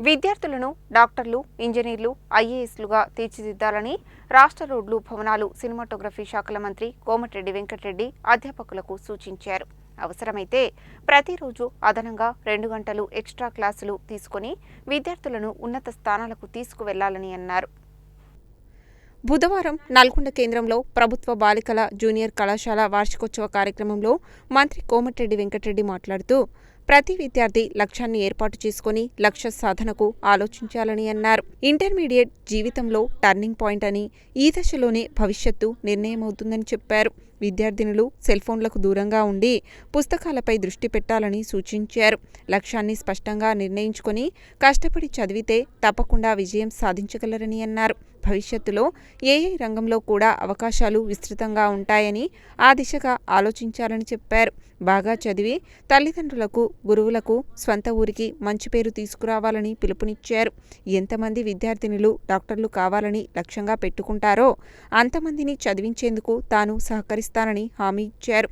విద్యార్థులను డాక్టర్లు ఇంజనీర్లు ఐఏఎస్లుగా తీర్చిదిద్దాలని రాష్ట్ర రోడ్లు భవనాలు సినిమాటోగ్రఫీ శాఖల మంత్రి కోమటిరెడ్డి వెంకటరెడ్డి అధ్యాపకులకు సూచించారు. అవసరమైతే ప్రతిరోజు అదనంగా రెండు గంటలు ఎక్స్ట్రా క్లాసులు తీసుకొని విద్యార్థులను ఉన్నత స్థానాలకు తీసుకువెళ్ళాలని అన్నారు. బుధవారం నల్గొండ కేంద్రంలో ప్రభుత్వ బాలికల జూనియర్ కళాశాల వార్షికోత్సవ కార్యక్రమంలో మంత్రి కోమటిరెడ్డి వెంకటరెడ్డి మాట్లాడుతూ ప్రతి విద్యార్థి లక్ష్యాన్ని ఏర్పాటు చేసుకుని లక్ష్య సాధనకు ఆలోచించాలని అన్నారు. ఇంటర్మీడియట్ జీవితంలో టర్నింగ్ పాయింట్ అని ఈ దశలోనే భవిష్యత్తు నిర్ణయమవుతుందని చెప్పారు. విద్యార్థినులు సెల్ ఫోన్లకు దూరంగా ఉండి పుస్తకాలపై దృష్టి పెట్టాలని సూచించారు. లక్ష్యాన్ని స్పష్టంగా నిర్ణయించుకొని కష్టపడి చదివితే తప్పకుండా విజయం సాధించగలరని అన్నారు. భవిష్యత్తులో ఏ రంగంలో కూడా అవకాశాలు విస్తృతంగా ఉంటాయని ఆ దిశగా ఆలోచించాలని చెప్పారు. బాగా చదివి తల్లిదండ్రులకు గురువులకు స్వంత ఊరికి మంచి పేరు తీసుకురావాలని పిలుపునిచ్చారు. ఎంతమంది విద్యార్థినులు డాక్టర్లు కావాలని లక్ష్యంగా పెట్టుకుంటారో అంతమందిని చదివించేందుకు తాను సహకరిస్తానని హామీ ఇచ్చారు.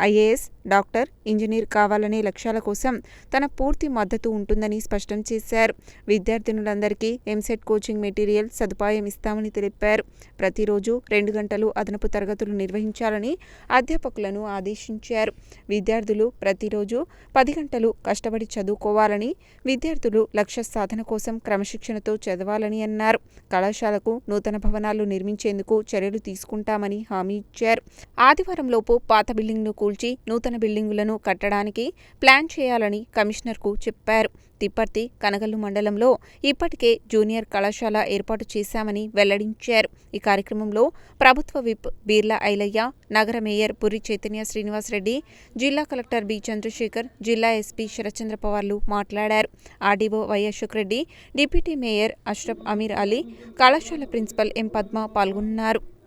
ఐఏఎస్ డాక్టర్ ఇంజనీర్ కావాలనే లక్ష్యాల కోసం తన పూర్తి మద్దతు ఉంటుందని స్పష్టం చేశారు. విద్యార్థినులందరికీ ఎంసెట్ కోచింగ్ మెటీరియల్ సదుపాయం ఇస్తామని తెలిపారు. ప్రతిరోజు రెండు గంటలు అదనపు తరగతులు నిర్వహించాలని అధ్యాపకులను ఆదేశించారు. విద్యార్థులు ప్రతిరోజు పది గంటలు కష్టపడి చదువుకోవాలని విద్యార్థులు లక్ష్య సాధన కోసం క్రమశిక్షణతో చదవాలని అన్నారు. కళాశాలకు నూతన భవనాలు నిర్మించేందుకు చర్యలు తీసుకుంటామని హామీ ఇచ్చారు. ఆదివారంలోపు పాత బిల్డింగ్ను కూల్చి నూతన బిల్డింగులను కట్టడానికి ప్లాన్ చేయాలని కమిషనర్కు చెప్పారు. తిప్పర్తి కనగల్లు మండలంలో ఇప్పటికే జూనియర్ కళాశాల ఏర్పాటు చేశామని వెల్లడించారు. ఈ కార్యక్రమంలో ప్రభుత్వ విప్ బీర్లా ఐలయ్య నగర మేయర్ పురి చైతన్య శ్రీనివాసరెడ్డి జిల్లా కలెక్టర్ బి చంద్రశేఖర్ జిల్లా ఎస్పీ శరచంద్ర పవార్లు మాట్లాడారు. RDO Y Ashok Reddy deputy mayor Ashraf Amir Ali కళాశాల ప్రిన్సిపల్ ఎం పద్మ పాల్గొన్నారు.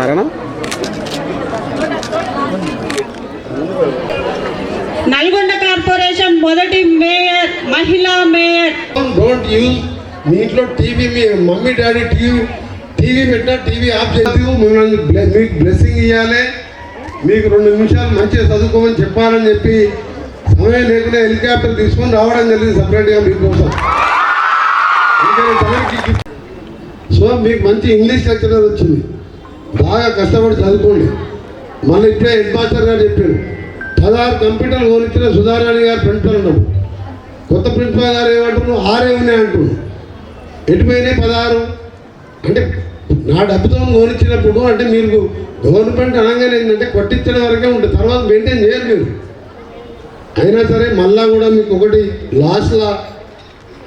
సరేనా నల్గొండ కార్పొరేషన్ మొదటి మేయర్ మహిళా మేయర్. డోంట్ యూజ్ మీ ఇంట్లో టీవీ మీ మమ్మీ డాడీ టీవీ టీవీ పెట్టినా టీవీ ఆఫ్ చేసి మిమ్మల్ని మీకు బ్లెస్సింగ్ ఇవ్వాలి మీకు రెండు నిమిషాలు మంచిగా చదువుకోమని చెప్పాలని చెప్పి సమయం లేకుండా హెలికాప్టర్ తీసుకొని రావడం జరిగింది సపరేట్గా మీకోసం. సో మీకు మంచి ఇంగ్లీష్ లెక్చరర్ వచ్చింది. బాగా కష్టపడి చదువుకోండి. మళ్ళీ ఇప్పుడే హెడ్ మాస్టర్ గారు చెప్పాడు. పదహారు కంప్యూటర్లు కొనిచ్చిన సుధారాణి గారు ప్రిన్సిపల్ ఉన్నాడు కొత్త ప్రిన్సిపల్ గారు ఏమంటున్నావు ఆరే ఉన్నాయి అంటున్నాడు ఎటు పోయినాయి పదహారు? అంటే నా డబ్బుతో కొనిచ్చినప్పుడు అంటే మీరు గవర్నమెంట్ అనగానే ఏంటంటే కొట్టించడం వరకే ఉంటుంది. తర్వాత మెయింటైన్ చేయరు మీరు. అయినా సరే మళ్ళా కూడా మీకు ఒకటి లాస్ట్లా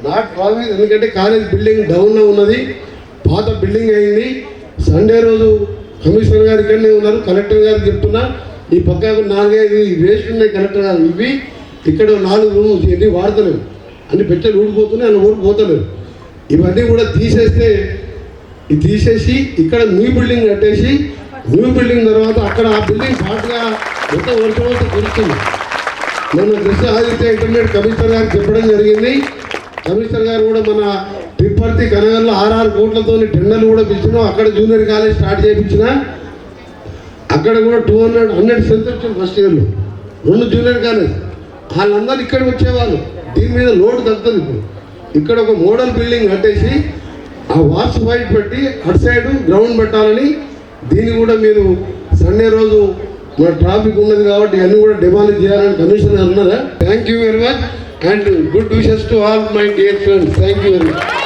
నాట్ ప్రామిస్. ఎందుకంటే కాలేజ్ బిల్డింగ్ డౌన్లో ఉన్నది. పాత బిల్డింగ్ అయింది. సండే రోజు కమిషనర్ గారు ఇక్కడనే ఉన్నారు. కలెక్టర్ గారు చెప్తున్నా ఈ పక్కకు నాలుగైదు వేస్ట్ ఉన్నాయి కలెక్టర్ గారు. ఇవి ఇక్కడ నాలుగు రూమ్స్ ఇవన్నీ వాడతలేవు. అన్ని పెట్టెలు ఊడిపోతున్నాయి అన్ని ఊరు పోతలేవు. ఇవన్నీ కూడా తీసేస్తే ఇది తీసేసి ఇక్కడ న్యూ బిల్డింగ్ కట్టేసి న్యూ బిల్డింగ్ తర్వాత అక్కడ ఆ బిల్డింగ్ పాటుగా ఎంత వర్షం వస్తే కురుస్తుంది. మన కృష్ణ ఆదిత్య ఇంటర్మీడియట్ కమిషనర్ గారికి చెప్పడం జరిగింది. కమిషనర్ గారు కూడా మన తిప్పర్తి కనగల్లో ఆర్ఆర్ కోట్లతో టెండర్లు కూడా పిలిచినాం. అక్కడ జూనియర్ కాలేజ్ స్టార్ట్ చేయించిన. అక్కడ కూడా టూ హండ్రెడ్ హండ్రెడ్ సెంత్ వచ్చింది ఫస్ట్ ఇయర్లో. రెండు జూనియర్ కాలేజ్. వాళ్ళందరూ ఇక్కడికి వచ్చేవాళ్ళు. దీని మీద లోడ్ తగ్గుతుంది ఇప్పుడు. ఇక్కడ ఒక మోడల్ బిల్డింగ్ కట్టేసి ఆ వాచ్ వైట్ పెట్టి అటు సైడ్ గ్రౌండ్ పెట్టాలని దీన్ని కూడా మీరు సండే రోజు మన ట్రాఫిక్ ఉన్నది కాబట్టి అన్నీ కూడా డిమాండ్ చేయాలని కమిషనర్ అన్నారా? Thank you very much and good wishes to all my dear friends thank you very much